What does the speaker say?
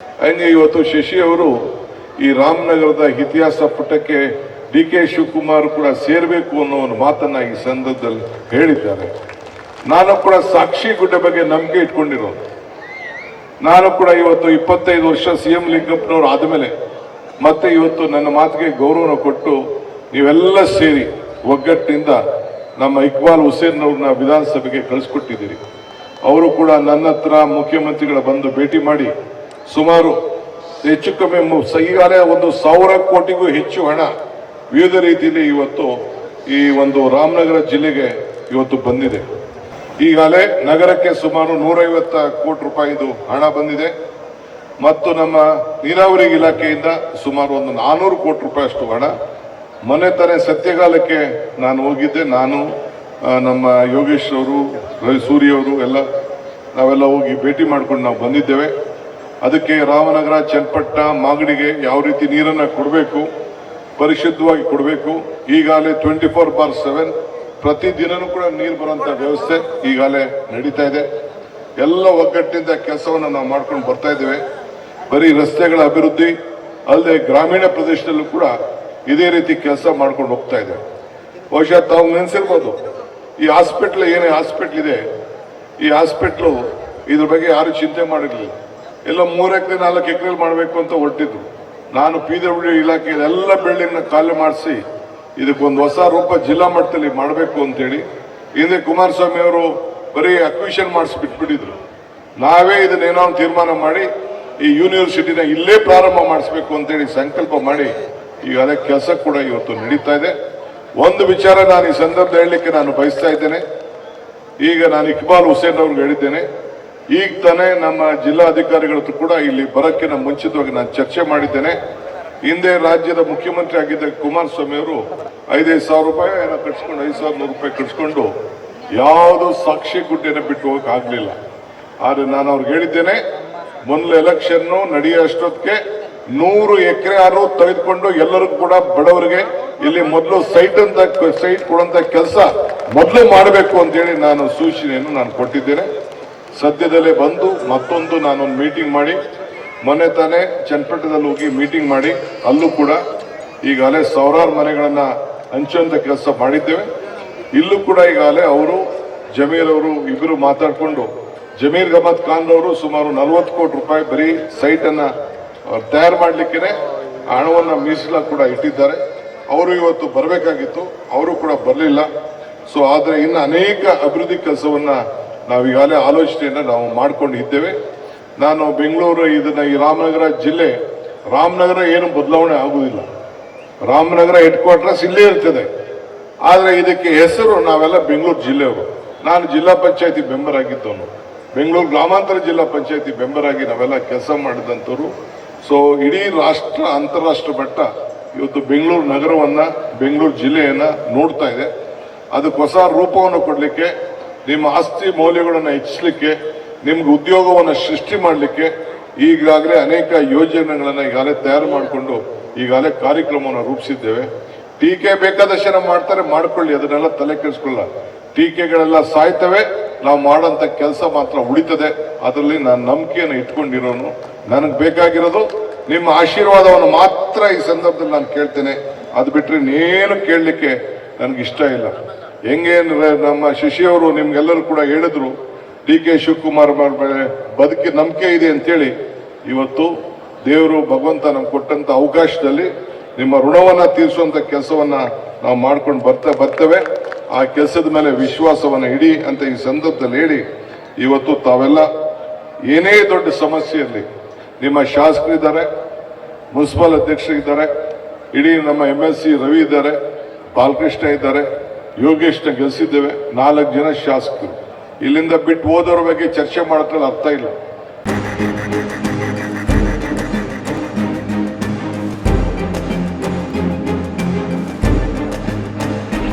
ಹಂಗೆ ಇವತ್ತು ಶಶಿ ಅವರು ಈ ರಾಮನಗರದ ಇತಿಹಾಸ ಪುಟಕ್ಕೆ ಡಿ ಕೆ ಶಿವಕುಮಾರ್ ಕೂಡ ಸೇರಬೇಕು ಅನ್ನೋ ಒಂದು ಮಾತನ್ನ ಈ ಸಂದರ್ಭದಲ್ಲಿ ಹೇಳಿದ್ದಾರೆ. ನಾನು ಕೂಡ ಸಾಕ್ಷಿ ಗುಡ್ಡ ಬಗ್ಗೆ ನಂಬಿಕೆ ಇಟ್ಕೊಂಡಿರೋದು. ನಾನು ಕೂಡ ಇವತ್ತು ಇಪ್ಪತ್ತೈದು ವರ್ಷ ಸಿ ಎಂ ಲಿಂಗಪ್ಪನವ್ರು ಆದಮೇಲೆ ಮತ್ತೆ ಇವತ್ತು ನನ್ನ ಮಾತಿಗೆ ಗೌರವನ ಕೊಟ್ಟು ನೀವೆಲ್ಲ ಸೇರಿ ಒಗ್ಗಟ್ಟಿನಿಂದ ನಮ್ಮ ಇಕ್ಬಾಲ್ ಹುಸೇನ್ ಅವ್ರನ್ನ ವಿಧಾನಸಭೆಗೆ ಕಳಿಸ್ಕೊಟ್ಟಿದ್ದೀರಿ. ಅವರು ಕೂಡ ನನ್ನ ಹತ್ರ ಮುಖ್ಯಮಂತ್ರಿಗಳ ಬಂದು ಭೇಟಿ ಮಾಡಿ ಸುಮಾರು ಹೆಚ್ಚು ಕಮ್ಮಿ ಈಗಾಗಲೇ ಒಂದು ಸಾವಿರ ಕೋಟಿಗೂ ಹೆಚ್ಚು ಹಣ ವಿವಿಧ ರೀತಿಯಲ್ಲಿ ಇವತ್ತು ಈ ಒಂದು ರಾಮನಗರ ಜಿಲ್ಲೆಗೆ ಇವತ್ತು ಬಂದಿದೆ. ಈಗಾಗಲೇ ನಗರಕ್ಕೆ ಸುಮಾರು ನೂರೈವತ್ತ ಕೋಟಿ ರೂಪಾಯಿದು ಹಣ ಬಂದಿದೆ. ಮತ್ತು ನಮ್ಮ ನೀರಾವರಿ ಇಲಾಖೆಯಿಂದ ಸುಮಾರು ಒಂದು ನಾನ್ನೂರು ಕೋಟಿ ರೂಪಾಯಿ ಅಷ್ಟು ಹಣ. ಮೊನ್ನೆ ತಾನೇ ಸತ್ಯಗಾಲಕ್ಕೆ ನಾನು ಹೋಗಿದ್ದೆ. ನಾನು ನಮ್ಮ ಯೋಗೇಶ್ ಅವರು ರವಿ ಸೂರ್ಯ ಅವರು ಎಲ್ಲ, ನಾವೆಲ್ಲ ಹೋಗಿ ಭೇಟಿ ಮಾಡ್ಕೊಂಡು ನಾವು ಬಂದಿದ್ದೇವೆ. ಅದಕ್ಕೆ ರಾಮನಗರ, ಚನ್ನಪಟ್ಟ, ಮಾಗಡಿಗೆ ಯಾವ ರೀತಿ ನೀರನ್ನು ಕೊಡಬೇಕು, ಪರಿಶುದ್ಧವಾಗಿ ಕೊಡಬೇಕು, ಈಗಾಗಲೇ ಟ್ವೆಂಟಿ ಫೋರ್ ಬಾರ್ ಸೆವೆನ್ ಪ್ರತಿದಿನನೂ ಕೂಡ ನೀರು ಬರುವಂಥ ವ್ಯವಸ್ಥೆ ಈಗಾಗಲೇ ನಡೀತಾ ಇದೆ. ಎಲ್ಲ ಒಗ್ಗಟ್ಟಿನಿಂದ ಕೆಲಸವನ್ನು ನಾವು ಮಾಡ್ಕೊಂಡು ಬರ್ತಾ ಇದ್ದೇವೆ. ಬರೀ ರಸ್ತೆಗಳ ಅಭಿವೃದ್ಧಿ, ಅಲ್ಲದೆ ಗ್ರಾಮೀಣ ಪ್ರದೇಶದಲ್ಲೂ ಕೂಡ ಇದೇ ರೀತಿ ಕೆಲಸ ಮಾಡ್ಕೊಂಡು ಹೋಗ್ತಾ ಇದೆ. ಬಹುಶಃ ತಾವು ನೆನೆಸಿರ್ಬೋದು, ಈ ಹಾಸ್ಪಿಟ್ಲ್ ಏನೇ ಹಾಸ್ಪಿಟ್ಲ್ ಇದೆ, ಈ ಹಾಸ್ಪಿಟ್ಲು ಇದ್ರ ಬಗ್ಗೆ ಯಾರು ಚಿಂತೆ ಮಾಡಿರಲಿಲ್ಲ. ಎಲ್ಲ ಮೂರು ಎಕರೆ, ನಾಲ್ಕು ಎಕರೆ ಮಾಡಬೇಕು ಅಂತ ಹೊರಟಿದ್ರು ನಾನು ಪಿ ಡಬ್ಲ್ಯೂ ಇಲಾಖೆ ಎಲ್ಲ ಬಿಲ್ಡಿಂಗ್ನ ಖಾಲಿ ಮಾಡಿಸಿ ಇದಕ್ಕೊಂದು ಹೊಸ ರೂಪ ಜಿಲ್ಲಾ ಮಟ್ಟದಲ್ಲಿ ಮಾಡಬೇಕು ಅಂತೇಳಿ ಹಿಂದೆ ಕುಮಾರಸ್ವಾಮಿ ಅವರು ಬರೀ ಅಕ್ವಿಷನ್ ಮಾಡಿಸ್ಬಿಟ್ಬಿಟ್ಟಿದ್ರು ನಾವೇ ಇದನ್ನೇನೋ ಒಂದು ತೀರ್ಮಾನ ಮಾಡಿ ಈ ಯೂನಿವರ್ಸಿಟಿನ ಇಲ್ಲೇ ಪ್ರಾರಂಭ ಮಾಡಿಸ್ಬೇಕು ಅಂತೇಳಿ ಸಂಕಲ್ಪ ಮಾಡಿ ಈಗ ಅದೇ ಕೆಲಸ ಕೂಡ ಇವತ್ತು ನಡೀತಾ ಇದೆ. ಒಂದು ವಿಚಾರ ನಾನು ಈ ಸಂದರ್ಭ ಹೇಳಲಿಕ್ಕೆ ನಾನು ಬಯಸ್ತಾ ಇದ್ದೇನೆ. ಈಗ ನಾನು ಇಕ್ಬಾಲ್ ಹುಸೇನ್ ಅವ್ರಿಗೆ ಹೇಳಿದ್ದೇನೆ. ಈಗ ತಾನೇ ನಮ್ಮ ಜಿಲ್ಲಾಧಿಕಾರಿಗಳ ಕೂಡ ಇಲ್ಲಿ ಬರೋಕ್ಕಿಂತ ಮುಂಚಿತವಾಗಿ ನಾನು ಚರ್ಚೆ ಮಾಡಿದ್ದೇನೆ. ಹಿಂದೆ ರಾಜ್ಯದ ಮುಖ್ಯಮಂತ್ರಿ ಆಗಿದ್ದ ಕುಮಾರಸ್ವಾಮಿ ಅವರು ಐದೈದು ಸಾವಿರ ರೂಪಾಯಿ ಏನೋ ಕಟ್ಸ್ಕೊಂಡು, ಐದು ಸಾವಿರ ನೂರು ರೂಪಾಯಿ ಕಟ್ಸ್ಕೊಂಡು ಯಾವುದು ಸಾಕ್ಷಿ ಗುಡ್ಡೆನ ಬಿಟ್ಟು ಹೋಗಕ್ ಆಗ್ಲಿಲ್ಲ. ಆದ್ರೆ ನಾನು ಅವ್ರಿಗೆ ಹೇಳಿದ್ದೇನೆ, ಮೊದಲು ಎಲೆಕ್ಷನ್ನು ನಡೆಯೋ ಅಷ್ಟೊತ್ತಿಗೆ ನೂರು ಎಕರೆ ಆರು ತೆಗೆದುಕೊಂಡು ಎಲ್ಲರಿಗೂ ಕೂಡ ಬಡವರಿಗೆ ಇಲ್ಲಿ ಮೊದಲು ಸೈಟ್ ಅಂತ ಸೈಟ್ ಕೊಡುವಂತ ಕೆಲಸ ಮೊದಲು ಮಾಡಬೇಕು ಅಂತೇಳಿ ನಾನು ಸೂಚನೆಯನ್ನು ನಾನು ಕೊಟ್ಟಿದ್ದೇನೆ. ಸದ್ಯದಲ್ಲೇ ಬಂದು ಮತ್ತೊಂದು ನಾನೊಂದು ಮೀಟಿಂಗ್ ಮಾಡಿ, ಮೊನ್ನೆ ತಾನೇ ಚನ್ನಪಟ್ಟಣದಲ್ಲಿ ಹೋಗಿ ಮೀಟಿಂಗ್ ಮಾಡಿ, ಅಲ್ಲೂ ಕೂಡ ಈಗಾಗಲೇ ಸಾವಿರಾರು ಮನೆಗಳನ್ನು ಹಂಚುವಂಥ ಕೆಲಸ ಮಾಡಿದ್ದೇವೆ. ಇಲ್ಲೂ ಕೂಡ ಈಗಾಗಲೇ ಅವರು, ಜಮೀರ್ ಅವರು ಇಬ್ಬರು ಮಾತಾಡಿಕೊಂಡು, ಜಮೀರ್ ಗಮತ್ ಖಾನ್ ಅವರು ಸುಮಾರು ನಲವತ್ತು ಕೋಟಿ ರೂಪಾಯಿ ಬರೀ ಸೈಟನ್ನು ತಯಾರು ಮಾಡಲಿಕ್ಕೆ ಹಣವನ್ನು ಮೀಸಲ ಕೂಡ ಇಟ್ಟಿದ್ದಾರೆ. ಅವರು ಇವತ್ತು ಬರಬೇಕಾಗಿತ್ತು, ಅವರು ಕೂಡ ಬರಲಿಲ್ಲ. ಸೊ ಆದರೆ ಇನ್ನು ಅನೇಕ ಅಭಿವೃದ್ಧಿ ಕೆಲಸವನ್ನ ನಾವು ಈಗಾಗಲೇ ಆಲೋಚನೆಯನ್ನು ನಾವು ಮಾಡ್ಕೊಂಡಿದ್ದೇವೆ ನಾನು ಬೆಂಗಳೂರು, ಇದನ್ನ ಈ ರಾಮನಗರ ಜಿಲ್ಲೆ, ರಾಮನಗರ ಏನು ಬದಲಾವಣೆ ಆಗುವುದಿಲ್ಲ ರಾಮನಗರ ಹೆಡ್ ಕ್ವಾರ್ಟರ್ಸ್ ಇಲ್ಲೇ ಇರ್ತದೆ. ಆದರೆ ಇದಕ್ಕೆ ಹೆಸರು ನಾವೆಲ್ಲ ಬೆಂಗಳೂರು ಜಿಲ್ಲೆಯವರು. ನಾನು ಜಿಲ್ಲಾ ಪಂಚಾಯತಿ ಮೆಂಬರ್ ಆಗಿದ್ದವನು. ಬೆಂಗಳೂರು ಗ್ರಾಮಾಂತರ ಜಿಲ್ಲಾ ಪಂಚಾಯತಿ ಮೆಂಬರ್ ಆಗಿ ನಾವೆಲ್ಲ ಕೆಲಸ ಮಾಡಿದಂಥವ್ರು. ಸೊ ಇಡೀ ರಾಷ್ಟ್ರ, ಅಂತಾರಾಷ್ಟ್ರ ಮಟ್ಟ ಇವತ್ತು ಬೆಂಗಳೂರು ನಗರವನ್ನು, ಬೆಂಗಳೂರು ಜಿಲ್ಲೆಯನ್ನು ನೋಡ್ತಾ ಇದೆ. ಅದಕ್ಕೆ ಹೊಸ ರೂಪವನ್ನು ಕೊಡಲಿಕ್ಕೆ ನಿಮ್ಮ ಆಸ್ತಿ ಮೌಲ್ಯಗಳನ್ನು ಹೆಚ್ಚಿಸಲಿಕ್ಕೆ, ನಿಮ್ಗೆ ಉದ್ಯೋಗವನ್ನು ಸೃಷ್ಟಿ ಮಾಡಲಿಕ್ಕೆ ಈಗಾಗಲೇ ಅನೇಕ ಯೋಜನೆಗಳನ್ನು ಈಗಾಗಲೇ ತಯಾರು ಮಾಡಿಕೊಂಡು ಈಗಾಗಲೇ ಕಾರ್ಯಕ್ರಮವನ್ನು ರೂಪಿಸಿದ್ದೇವೆ. ಟೀಕೆ ಬೇಕಾದಷ್ಟು ಜನ ಮಾಡ್ತಾರೆ, ಮಾಡ್ಕೊಳ್ಳಿ, ಅದನ್ನೆಲ್ಲ ತಲೆ ಕೆಡಿಸ್ಕೊಳ್ಳ ಟೀಕೆಗಳೆಲ್ಲ ಸಾಯ್ತವೆ, ನಾವು ಮಾಡೋಂಥ ಕೆಲಸ ಮಾತ್ರ ಉಳಿತದೆ. ಅದರಲ್ಲಿ ನಾನು ನಂಬಿಕೆಯನ್ನು ಇಟ್ಕೊಂಡಿರೋನು. ನನಗೆ ಬೇಕಾಗಿರೋದು ನಿಮ್ಮ ಆಶೀರ್ವಾದವನ್ನು ಮಾತ್ರ ಈ ಸಂದರ್ಭದಲ್ಲಿ ನಾನು ಕೇಳ್ತೇನೆ. ಅದು ಬಿಟ್ಟರೆ ಇನ್ನೇನು ಕೇಳಲಿಕ್ಕೆ ನನಗಿಷ್ಟ ಇಲ್ಲ. ಹೆಂಗೆ ಅಂದ್ರೆ ನಮ್ಮ ಶಶಿಯವರು ನಿಮ್ಗೆಲ್ಲರೂ ಕೂಡ ಹೇಳಿದ್ರು, ಡಿ ಕೆ ಶಿವಕುಮಾರ್ ಮೇಲೆ ಬದುಕಿ ನಂಬಿಕೆ ಇದೆ ಅಂತೇಳಿ. ಇವತ್ತು ದೇವರು ಭಗವಂತ ನಮ್ಗೆ ಕೊಟ್ಟಂತ ಅವಕಾಶದಲ್ಲಿ ನಿಮ್ಮ ಋಣವನ್ನ ತೀರಿಸುವಂತ ಕೆಲಸವನ್ನ ನಾವು ಮಾಡ್ಕೊಂಡು ಬರ್ತಾ ಬರ್ತೇವೆ. ಆ ಕೆಲಸದ ಮೇಲೆ ವಿಶ್ವಾಸವನ್ನ ಇಡಿ ಅಂತ ಈ ಸಂದರ್ಭದಲ್ಲಿ ಹೇಳಿ, ಇವತ್ತು ತಾವೆಲ್ಲ ಏನೇ ದೊಡ್ಡ ಸಮಸ್ಯೆ ಇರಲಿ, ನಿಮ್ಮ ಶಾಸಕರಿದ್ದಾರೆ ಮುನ್ಸಿಪಲ್ ಅಧ್ಯಕ್ಷರಿದ್ದಾರೆ ಇಡೀ ನಮ್ಮ ಎಂ ಎಲ್ ಸಿ ರವಿ ಇದ್ದಾರೆ, ಬಾಲಕೃಷ್ಣ ಇದ್ದಾರೆ ಯೋಗೇಶ್ನ ಗೆಲ್ಸಿದ್ದೇವೆ. ನಾಲ್ಕು ಜನ ಶಾಸಕರು. ಇಲ್ಲಿಂದ ಬಿಟ್ಟು ಹೋದವರ ಬಗ್ಗೆ ಚರ್ಚೆ ಮಾಡೋದ್ರಲ್ಲಿ ಅರ್ಥ ಇಲ್ಲ.